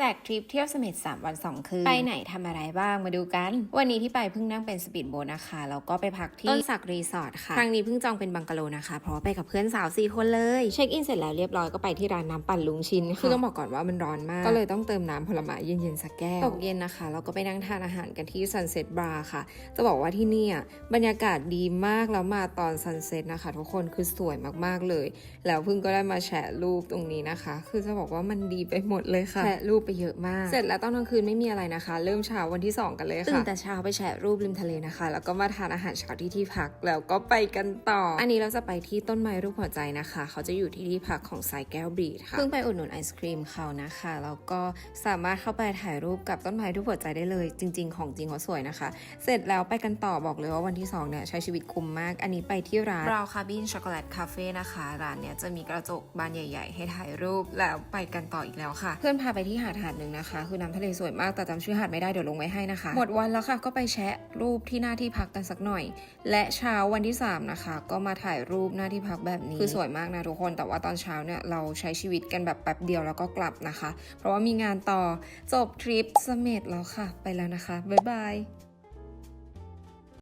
แจกทริปเที่ยวเสม็ด3 วัน 2 คืน ไปไหนทำอะไรบ้างมาดูกัน วันนี้ที่ไปเพิ่งนั่งเป็นสปีดโบ๊ทนะคะแล้วก็ไปพักที่ต้นสักรีสอร์ทค่ะ ครั้งนี้เพิ่งจองเป็นบังกะโลนะคะ เพราะว่าไปกับเพื่อนสาว 4 คนเลย เช็คอินเสร็จแล้วเรียบร้อยก็ไปที่ร้านน้ำปั่นลุงชินค่ะคือต้องบอกก่อนว่ามันร้อนมาก ก็เลยต้องเติมน้ำผลไม้เย็นๆสักแก้วตกเย็นนะคะเราก็ไปนั่งทานอาหารกันที่ Sunset Bar ค่ะ จะบอกว่าที่เนี่ยบรรยากาศดีมากแล้วมาตอน Sunset นะคะ ทุกคนคือสวยมากๆเลย แล้วเพิ่งก็ได้มาแชร์รูปตรงนี้นะคะ คือจะบอกว่ามันดีไปหมดเลยค่ะแชร์รูปไปเยอะมาก เสร็จแล้วตอนกลางคืนไม่มีอะไรนะคะ เริ่มเช้าวันที่ 2 กันเลยค่ะตื่นแต่เช้าไปแชร์รูปริมทะเลนะคะ แล้วก็มาทานอาหารเช้าที่ที่พักแล้วก็ไปกันต่อ อันนี้เราจะไปที่ต้นไม้รูปหัวใจนะคะ เขาจะอยู่ที่ที่พักของสายแก้วบีดค่ะเพิ่งไปอุดหนุนไอศครีมเขานะคะแล้วก็สามารถเข้าไปถ่ายรูปกับต้นไม้รูปหัวใจได้เลย จริง ๆ ของจริงเขาสวยนะคะ เสร็จแล้วไปกันต่อบอกเลยว่าวันที่2เนี่ยใช้ชีวิตคุ้มมาก อันนี้ไปที่ร้านบราวคาบินช็อกโกแลตคาเฟ่นะคะร้านเนี้ยจะมีกระจกบานใหญ่ ๆ ให้ถ่ายรูปแล้วไปกันต่ออีกแล้วค่ะ เพื่อนพาไปที่หาดหาดหนึ่งนะคะ คือน้ำทะเลสวยมากแต่จำชื่อหาดไม่ได้เดี๋ยวลงไว้ให้นะคะ หมดวันแล้วค่ะก็ไปแชะรูปที่หน้าที่พักกันสักหน่อย และเช้าวันที่ 3 นะคะ ก็มาถ่ายรูปหน้าที่พักแบบนี้คือสวยมากนะทุกคนแต่ว่าตอนเช้าเนี่ยเราใช้ชีวิตกันแบบแป๊บเดียวแล้วก็กลับนะคะ เพราะว่ามีงานต่อจบทริปเสม็ดแล้วค่ะ ไปแล้วนะคะบ๊ายบาย